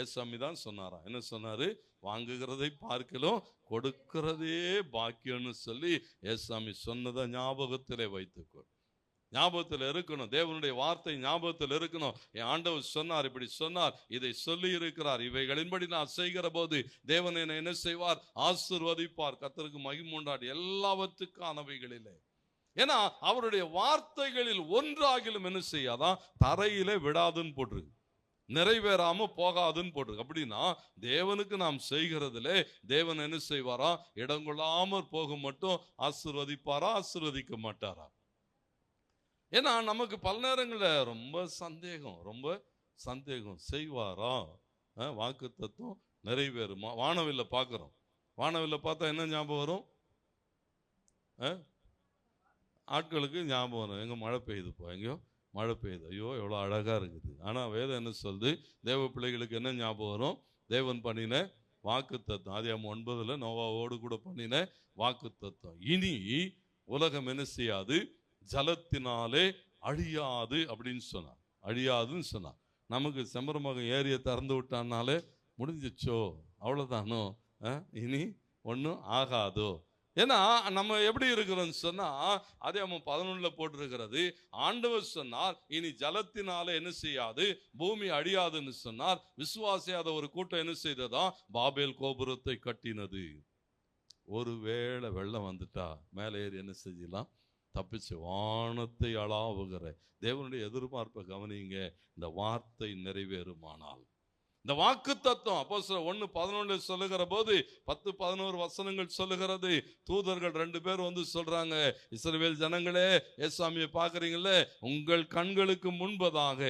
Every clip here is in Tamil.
ஏசாமி தான் சொன்னாராம் என்ன சொன்னாரு? வாங்குகிறதை பார்க்கலும் கொடுக்கிறதே பாக்கியம்னு சொல்லி ஏசாமி சொன்னதை ஞாபகத்திலே வைத்துக்கோ ஞாபகத்தில் இருக்கணும். தேவனுடைய வார்த்தை ஞாபகத்தில் இருக்கணும். என் ஆண்டவர் சொன்னார் இப்படி சொன்னார் இதை சொல்லி இருக்கிறார். இவைகளின்படி நான் செய்கிற போது தேவன் என்னை என்ன செய்வார்? ஆசிர்வதிப்பார். கத்தருக்கு மகிமுண்டாடி எல்லாவற்றுக்கானவைகளிலே. ஏன்னா அவருடைய வார்த்தைகளில் ஒன்றாகிலும் என்ன செய்யாதான் தரையிலே விடாதுன்னு போட்டிருக்கு. நிறைவேறாம போகாதுன்னு போட்டிருக்கு. அப்படின்னா தேவனுக்கு நாம் செய்கிறதுலே தேவன் என்ன செய்வாரா? இடம் கொள்ளாமல் போக மட்டும் ஆசிர்வதிப்பாரா? ஆசிர்வதிக்க மாட்டாரா? ஏன்னா நமக்கு பல நேரங்களில் ரொம்ப சந்தேகம் ரொம்ப சந்தேகம். செய்வாரா? வாக்கு தத்துவம் நிறைவேறுமா? வானவில்ல பார்க்குறோம். வானவில் பார்த்தா என்ன ஞாபகம் வரும்? ஆட்களுக்கு ஞாபகம் வரும். எங்கே மழை பெய்யுதுப்பா எங்கேயோ? மழை பெய்யுது. ஐயோ எவ்வளோ அழகாக இருக்குது. ஆனால் வேதம் என்ன சொல்லுது? தேவ பிள்ளைகளுக்கு என்ன ஞாபகம் வரும்? தேவன் பண்ணின வாக்கு தத்துவம் ஆதியாம ஒன்பதில் நோவாவோடு கூட பண்ணின வாக்கு தத்துவம் இனி உலகம் என்ன செய்யாது? ஜலத்தினாலே அழியாது அப்படின்னு சொன்னான் அழியாதுன்னு சொன்னான் நமக்கு செம்பரமகம் ஏரியை திறந்து விட்டான்னாலே முடிஞ்சிச்சோ? அவ்வளோதானோ இனி ஒன்றும் ஆகாதோ? ஏன்னா நம்ம எப்படி இருக்கிறோம்னு சொன்னால் அதே அவன் பதினொன்றில் போட்டிருக்கிறது ஆண்டவர் சொன்னார் இனி ஜலத்தினால என்ன செய்யாது பூமி அழியாதுன்னு சொன்னார் விசுவாசியாத ஒரு கூட்டம் என்ன செய்ததா? பாபேல் கோபுரத்தை கட்டினது. ஒருவேளை வெள்ளம் வந்துட்டா மேலே ஏறி என்ன செஞ்சலாம் தப்பிச்சு வானத்தை அளாவுகிற தேவனுடைய எதிர்பார்ப்பை கவனிங்க இந்த வார்த்தை நிறைவேறுமானால். இந்த வாக்கு தத்துவம் அப்போ ஒன்று பதினொன்று சொல்லுகிற போது பத்து பதினோரு வசனங்கள் சொல்லுகிறது. தூதர்கள் ரெண்டு பேர் வந்து சொல்றாங்க இஸ்ரவேல் ஜனங்களே ஏசாமியை பார்க்குறீங்களே உங்கள் கண்களுக்கு முன்பதாக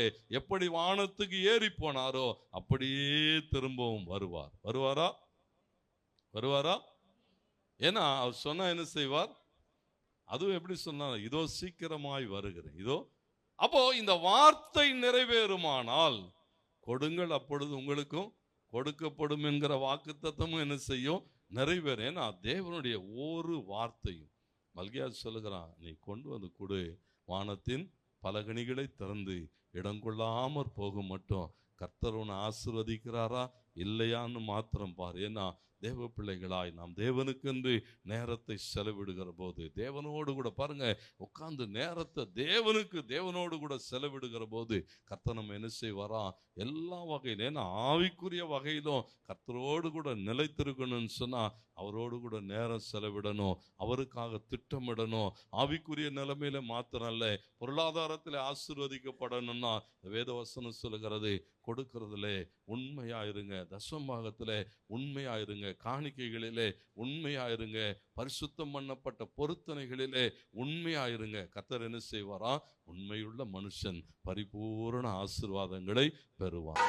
எப்படி வானத்துக்கு ஏறி போனாரோ அப்படியே திரும்பவும் வருவார். வருவாரா? வருவாரா? ஏன்னா அவர் சொன்னா என்ன செய்வார்? அதுவும் எப்படி சொன்னார்? இதோ சீக்கிரமாய் வருகிறேன். இதோ அப்போ இந்த வார்த்தை நிறைவேறுமானால் கொடுங்கள் அப்பொழுது உங்களுக்கும் கொடுக்கப்படும் என்கிற வாக்குத்தத்தமும் என்ன செய்யும்? நிறைவேற ஏன்னா தேவனுடைய ஒரு வார்த்தையும் மல்கியா சொல்லுகிறான் நீ கொண்டு வந்து கொடு. வானத்தின் பலகணிகளை திறந்து இடம் கொள்ளாமற் போக மட்டும். கர்த்தர் உன்னை ஆசிர்வதிக்கிறாரா? இல்லையான்னு மாத்திரம் பார். ஏன்னா தேவ பிள்ளைகளாய் நாம் தேவனுக்கென்று நேரத்தை செலவிடுகிற போது தேவனோடு கூட பாருங்க உட்காந்து நேரத்தை தேவனுக்கு தேவனோடு கூட செலவிடுகிற போது கர்த்தர் நம்ம என்ன செய்வாரா? எல்லா வகையிலும் ஏன்னா ஆவிக்குரிய வகையிலும் கர்த்தரோடு கூட நிலைத்திருக்கணும்னு சொன்னால் அவரோடு கூட நேரம் செலவிடணும் அவருக்காக திட்டமிடணும் ஆவிக்குரிய நிலைமையில மாத்திரம் இல்லை பொருளாதாரத்தில் ஆசீர்வதிக்கப்படணும்னா வேதவசனம் சொல்லுகிறது கொடுக்கறதுல உண்மையாயிருங்க தசமாகத்தில் உண்மையாயிருங்க காணிக்கைகளிலே உண்மையாயிருங்க பரிசுத்தம் பண்ணப்பட்ட பொருத்தனைகளிலே உண்மையாயிருங்க. கத்தர் என்ன செய்வாரா? உண்மையுள்ள மனுஷன் பரிபூரண ஆசீர்வாதங்களை பெறுவான்